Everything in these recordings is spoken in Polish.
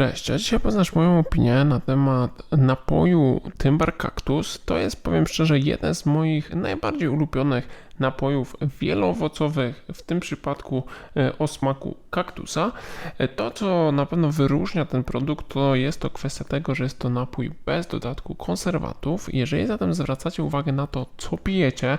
Cześć, a dzisiaj poznasz moją opinię na temat napoju Tymbar Cactus. To jest, powiem szczerze, jeden z moich najbardziej ulubionych napojów wieloowocowych, w tym przypadku e, o smaku kaktusa. E, To, co na pewno wyróżnia ten produkt, to jest to kwestia tego, że jest to napój bez dodatku konserwantów. Jeżeli zatem zwracacie uwagę na to, co pijecie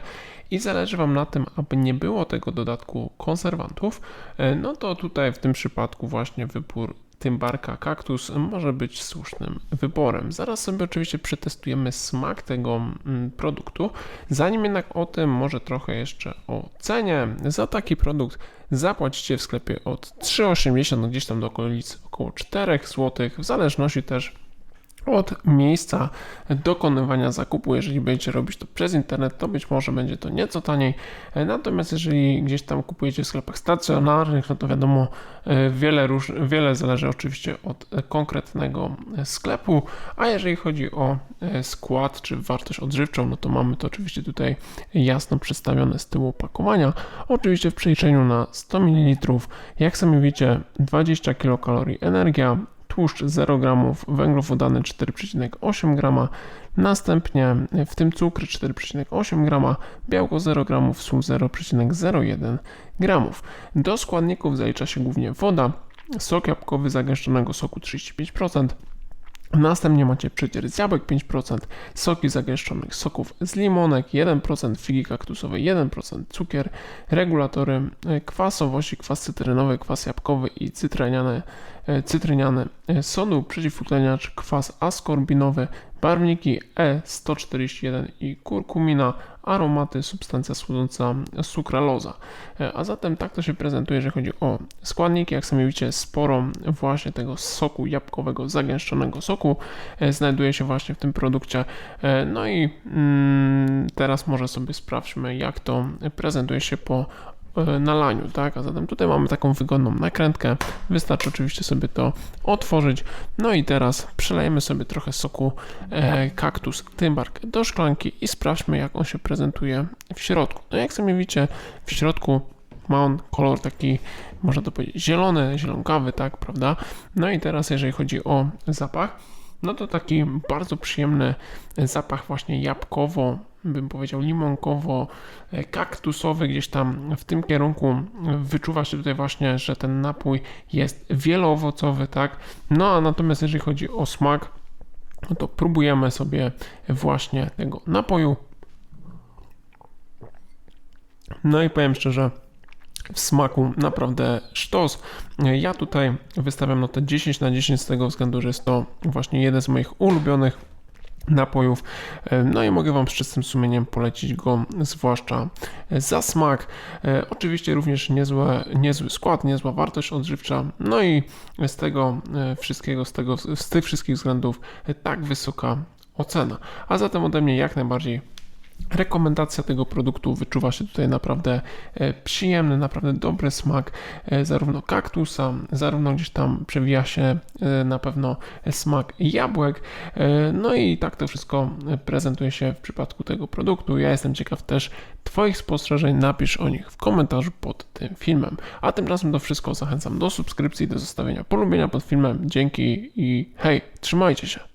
i zależy Wam na tym, aby nie było tego dodatku konserwantów, e, no to tutaj w tym przypadku właśnie wybór Tymbarka Kaktus może być słusznym wyborem. Zaraz sobie oczywiście przetestujemy smak tego mm, produktu. Zanim jednak o tym, może trochę jeszcze o cenie. Za taki produkt zapłacicie w sklepie od 3,80 gdzieś tam do okolic około 4 zł, w zależności też od miejsca dokonywania zakupu. Jeżeli będziecie robić to przez internet, to być może będzie to nieco taniej. Natomiast jeżeli gdzieś tam kupujecie w sklepach stacjonarnych, no to wiadomo, e, wiele, róż, wiele zależy oczywiście od konkretnego sklepu. A jeżeli chodzi o e, skład czy wartość odżywczą, no to mamy to oczywiście tutaj jasno przedstawione z tyłu opakowania. Oczywiście w przeliczeniu na 100 ml, jak sami widzicie, 20 kilokalorii energia, tłuszcz 0 g, węglowodany 4,8 g, następnie w tym cukry 4,8 g, białko 0 g, sól 0,01 g. Do składników zalicza się głównie woda, sok jabłkowy zagęszczonego soku 35%, Następnie macie przecier z jabłek 5%, soki zagęszczonych soków z limonek 1%, figi kaktusowe 1%, cukier, regulatory e, kwasowości, kwas cytrynowy, kwas jabłkowy i cytryniane, e, cytryniany e, sodu, przeciwutleniacz, kwas askorbinowy, barwniki E141 i kurkumina, aromaty, substancja słodząca, sukraloza. E, A zatem tak to się prezentuje, jeżeli chodzi o składniki. Jak sami widzicie, sporo właśnie tego soku jabłkowego, zagęszczonego soku e, znajduje się właśnie w tym produkcie. E, No i mm, teraz może sobie sprawdźmy, jak to prezentuje się po nalaniu, tak? A zatem tutaj mamy taką wygodną nakrętkę. Wystarczy oczywiście sobie to otworzyć. No i teraz przelejemy sobie trochę soku e, kaktus Tymbark do szklanki i sprawdźmy, jak on się prezentuje w środku. No jak sami widzicie, w środku ma on kolor taki, można to powiedzieć, zielony, zielonkawy, tak, prawda? No i teraz, jeżeli chodzi o zapach, no to taki bardzo przyjemny zapach właśnie jabłkowo, bym powiedział limonkowo, e, gdzieś tam w tym kierunku wyczuwa się tutaj właśnie, że ten napój jest wieloowocowy, tak? No a natomiast jeżeli chodzi o smak, no to próbujemy sobie właśnie tego napoju. No i powiem szczerze, w smaku naprawdę sztos. Ja tutaj wystawiam notę 10 na 10 z tego względu, że jest to właśnie jeden z moich ulubionych napojów. No i mogę Wam z czystym sumieniem polecić go, zwłaszcza za smak. E, Oczywiście również niezłe, niezły skład, niezła wartość odżywcza. No i z tego e, wszystkiego, z, tego, z tych wszystkich względów e, tak wysoka ocena. A zatem ode mnie jak najbardziej Rekomendacja tego produktu wyczuwa się tutaj naprawdę e, przyjemny, naprawdę dobry smak e, zarówno kaktusa, zarówno gdzieś tam przewija się e, na pewno smak jabłek. No i tak to wszystko prezentuje się w przypadku tego produktu. Ja jestem ciekaw też Twoich spostrzeżeń, napisz o nich w komentarzu pod tym filmem. A tymczasem to wszystko zachęcam do subskrypcji, do zostawienia polubienia pod filmem. Dzięki i hej, trzymajcie się!